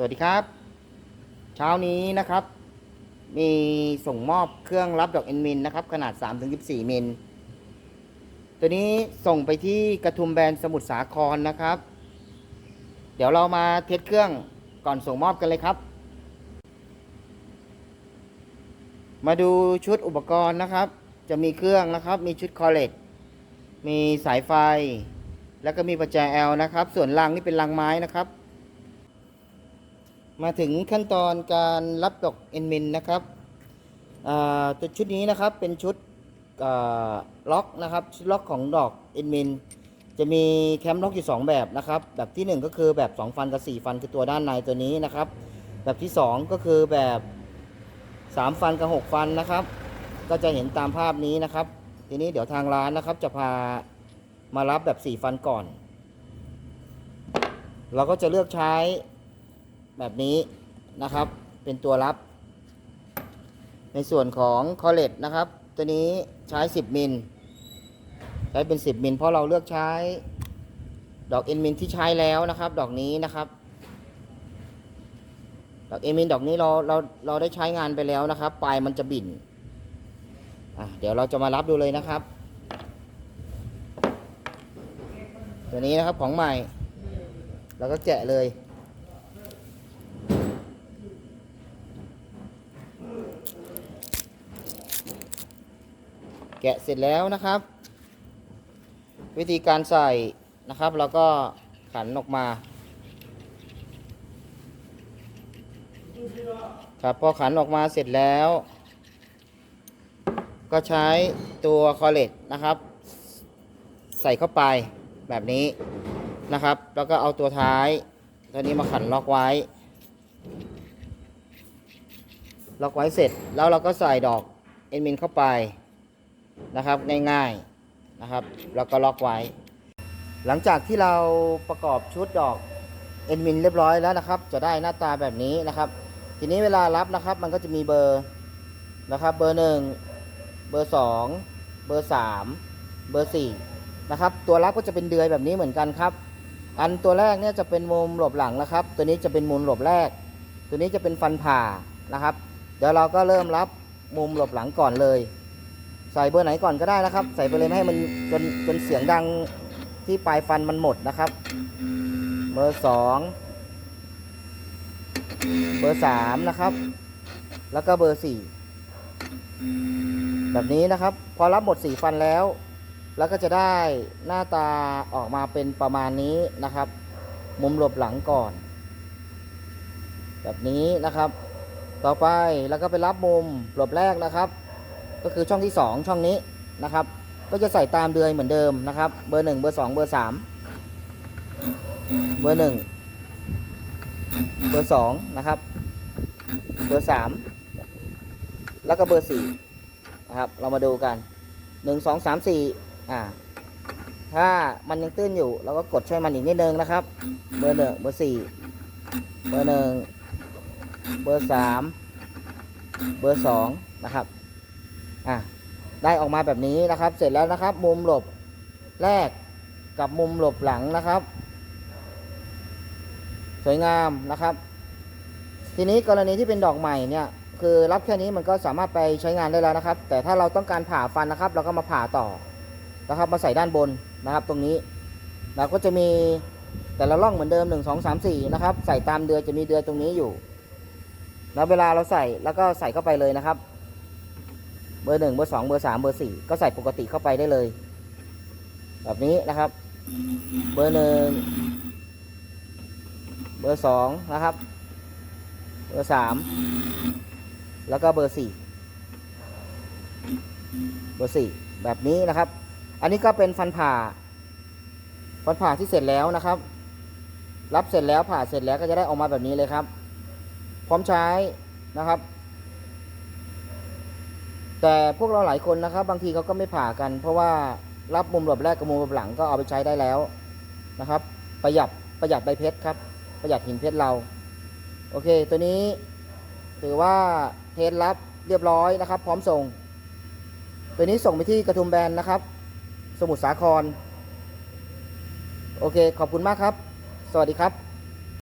สวัสดีครับ เช้านี้นะครับ มีส่งมอบเครื่องรับดอกเอ็นมินนะครับ ขนาด 3-14 มิล ตัวนี้ส่งไปที่กระทุมแบรนด์สมุทรสาครนะครับ เดี๋ยวเรามาเทสเครื่องก่อนส่งมอบกันเลยครับ มาดูชุดอุปกรณ์นะครับ จะมีเครื่องนะครับ มีชุดคอเลตมีสายไฟ แล้วก็มีประแจ L นะครับ ส่วนรางนี่เป็นรางไม้นะครับ มาถึงขั้นตอนการรับดอกเอ็นมินนะครับอ่าตัวชุดนี้นะครับเป็นชุดล็อกนะครับชุดล็อกของดอกเอ็นมินจะมีแคมล็อกอยู่ 2 แบบนะครับแบบที่ 1 ก็คือแบบ 2 ฟันกับ 4 ฟันคือตัวด้านในตัวนี้นะครับ แบบที่ 2 ก็คือแบบ 3 ฟันกับ 6 ฟันนะครับ ก็จะเห็นตามภาพนี้นะครับ ทีนี้เดี๋ยวทางร้านนะครับจะพามารับแบบ 4 ฟันก่อน เราก็จะเลือกใช้ แบบนี้นะครับ เป็นตัวรับ ในส่วนของคอเลตนะครับ ตัวนี้ใช้ 10 มิล ใช้เป็น 10 มิล เพราะเราเลือกใช้ดอกเอ็นมินที่ใช้แล้วนะครับ ดอกนี้นะครับ ดอกเอ็นมินดอกนี้เราเราเราได้ใช้งานไปแล้วนะครับ ปลายมันจะบิ่นเดี๋ยวเราจะมารับดูเลยนะครับ ตัวนี้นะครับของใหม่ เราก็แกะเลย แกะเสร็จแล้วนะครับ วิธีการใส่นะครับเราก็ขันออกมา ครับพอขันออกมาเสร็จแล้ว ก็ใช้ตัวคอเลตนะครับ ใส่เข้าไปแบบนี้นะครับ แล้วก็เอาตัวท้ายตัวนี้มาขันล็อกไว้ ล็อกไว้เสร็จแล้วเราก็ใส่ดอกเอ็นมินเข้าไป นะครับง่ายๆนะครับ แล้วก็ล็อกไว้ หลังจากที่เราประกอบชุดดอกเอ็นมินเรียบร้อยแล้วนะครับ จะได้หน้าตาแบบนี้นะครับ ทีนี้เวลารับนะครับ มันก็จะมีเบอร์นะครับ เบอร์หนึ่งเบอร์สองเบอร์สามเบอร์สี่นะครับ ตัวรับก็จะเป็นเดือยแบบนี้เหมือนกันครับ อันตัวแรกเนี่ยจะเป็นมุมหลบหลังนะครับ ตัวนี้จะเป็นมุมหลบแรก ตัวนี้จะเป็นฟันผ่านะครับ เดี๋ยวเราก็เริ่มรับมุมหลบหลังก่อนเลย ใส่เบอร์ไหนก่อนก็ได้นะครับ ใส่ไปเลยไม่ให้มันจนจนเสียงดังที่ปลายฟันมันหมดนะครับ เบอร์สองเบอร์สามนะครับ แล้วก็เบอร์สี่แบบนี้นะครับ พอรับหมดสี่ฟันแล้ว แล้วก็จะได้หน้าตาออกมาเป็นประมาณนี้นะครับ มุมหลบหลังก่อน แบบนี้นะครับ ต่อไปแล้วก็ไปรับมุมหลบแรกนะครับ ก็คือช่องที่ 2 ช่องนี้นะครับ ก็จะใส่ตามเดือยเหมือนเดิมนะครับ เบอร์ 1 เบอร์ 2 เบอร์ 3 เบอร์ 1 เบอร์ 2 นะครับ เบอร์ 3 แล้วก็เบอร์ 4 นะครับ เรามาดูกัน 1 2 3 4 อ่า ถ้ามันยังตื้นอยู่เราก็กดช่วยมันอีกนิดนึงนะครับ เบอร์ 1 เบอร์ 4 เบอร์ 1 เบอร์ 3 เบอร์ 2 นะครับ อะได้ออกมาแบบนี้นะครับ เสร็จแล้วนะครับ มุมหลบแรกกับมุมหลบหลังนะครับ สวยงามนะครับ ทีนี้กรณีที่เป็นดอกใหม่เนี่ยคือรับแค่นี้มันก็สามารถไปใช้งานได้แล้วนะครับ แต่ถ้าเราต้องการผ่าฟันนะครับ เราก็มาผ่าต่อนะครับ มาใส่ด้านบนนะครับ ตรงนี้เราก็จะมีแต่ละร่องเหมือนเดิม 1 2 3 4 นะครับ ใส่ตามเดือจะมีเดือตรงนี้อยู่ แล้วเวลาเราใส่แล้วก็ใส่เข้าไปเลยนะครับ เบอร์หนึ่งเบอร์สองเบอร์สามเบอร์สี่ก็ใส่ปกติเข้าไปได้เลย แบบนี้นะครับ เบอร์หนึ่งเบอร์สองนะครับ เบอร์สามแล้วก็เบอร์สี่เบอร์สี่แบบนี้นะครับ อันนี้ก็เป็นฟันผ่า ฟันผ่าที่เสร็จแล้วนะครับ รับเสร็จแล้วผ่าเสร็จแล้วก็จะได้ออกมาแบบนี้เลยครับ พร้อมใช้นะครับ แต่พวกเราหลายคนนะครับ บางทีเขาก็ไม่ผ่ากัน เพราะว่ารับมุมหลบแรกกับมุมหลบหลังก็เอาไปใช้ได้แล้วนะครับ ประหยัดประหยัดใบเพชรครับ ประหยัดหินเพชรเรา โอเค ตัวนี้ถือว่าเทสรับเรียบร้อยนะครับ พร้อมส่ง ตัวนี้ส่งไปที่กระทุมแบนนะครับ สมุทรสาคร โอเค ขอบคุณมากครับ สวัสดีครับ